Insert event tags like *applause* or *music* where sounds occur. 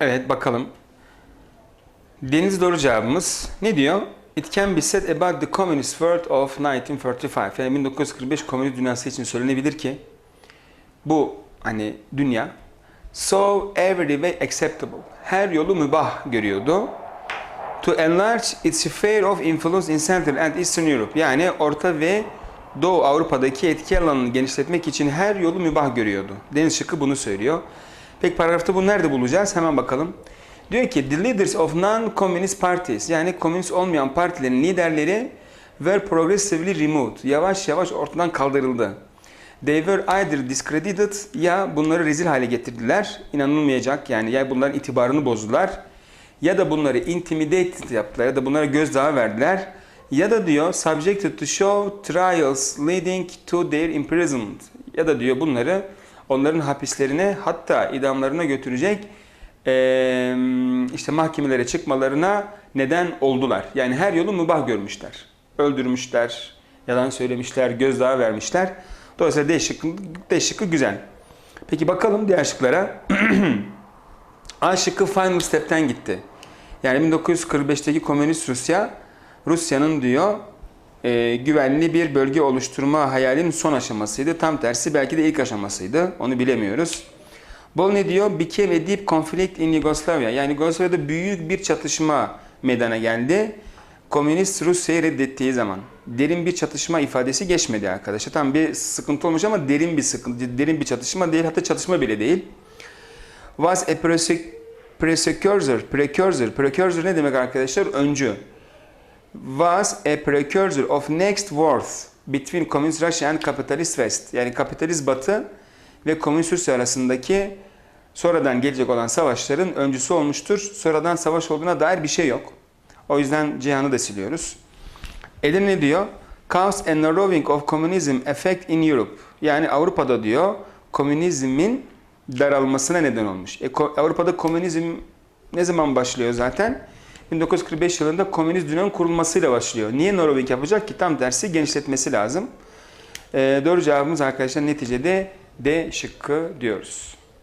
Evet bakalım. Deniz doğru cevabımız ne diyor? It can be said about the communist world of 1945. Yani 1945 komünist dünyası için söylenebilir ki bu hani dünya so every way acceptable. Her yolu mübah görüyordu. To enlarge its sphere of influence in Central and Eastern Europe. Yani Orta ve Doğu Avrupa'daki etki alanını genişletmek için her yolu mübah görüyordu. Deniz Şıkkı bunu söylüyor. Peki paragrafta bunu nerede bulacağız? Hemen bakalım. Diyor ki the leaders of non-communist parties yani komünist olmayan partilerin liderleri were progressively removed. Yavaş yavaş ortadan kaldırıldı. They were either discredited ya bunları rezil hale getirdiler. İnanılmayacak yani ya bunların itibarını bozdular. Ya da bunları intimidated yaptılar ya da bunlara gözdağı verdiler. Ya da diyor subjected to show trials leading to their imprisonment. Ya da diyor bunları onların hapislerine hatta idamlarına götürecek eee, işte mahkemelere çıkmalarına neden oldular. Yani her yolu mübah görmüşler. Öldürmüşler, yalan söylemişler, gözdağı vermişler. Dolayısıyla D şıkkı, D şıkkı güzel. Peki bakalım diğer şıklara. *clears throat* A şıkkı final step'ten gitti. Yani 1945'teki komünist Rusya, Rusya'nın diyor e, güvenli bir bölge oluşturma hayalinin son aşamasıydı. Tam tersi belki de ilk aşamasıydı. Onu bilemiyoruz. Bol ne diyor? Became a deep conflict in Yugoslavia. Yani Yugoslavya'da büyük bir çatışma meydana geldi. Komünist Rusya'yı reddettiği zaman. Derin bir çatışma ifadesi geçmedi arkadaşlar. Tam bir sıkıntı olmuş ama derin bir sıkıntı, derin bir çatışma değil. Hatta çatışma bile değil. Was a precursor, precursor, precursor ne demek arkadaşlar? Öncü. Was a precursor of next wars between Communist Russia and Capitalist West. Yani kapitalist Batı ve Komünist Rusya arasındaki sonradan gelecek olan savaşların öncüsü olmuştur. Sonradan savaş olduğuna dair bir şey yok. O yüzden Cihan'ı da siliyoruz. Edir ne diyor? Cause a narrowing of communism effect in Europe. Yani Avrupa'da diyor komünizmin daralmasına neden olmuş. E, Avrupa'da komünizm ne zaman başlıyor zaten? 1945 yılında komünist dünyanın kurulmasıyla başlıyor. Niye narrowing yapacak ki? Tam tersi genişletmesi lazım. E, doğru cevabımız arkadaşlar neticede D şıkkı diyoruz.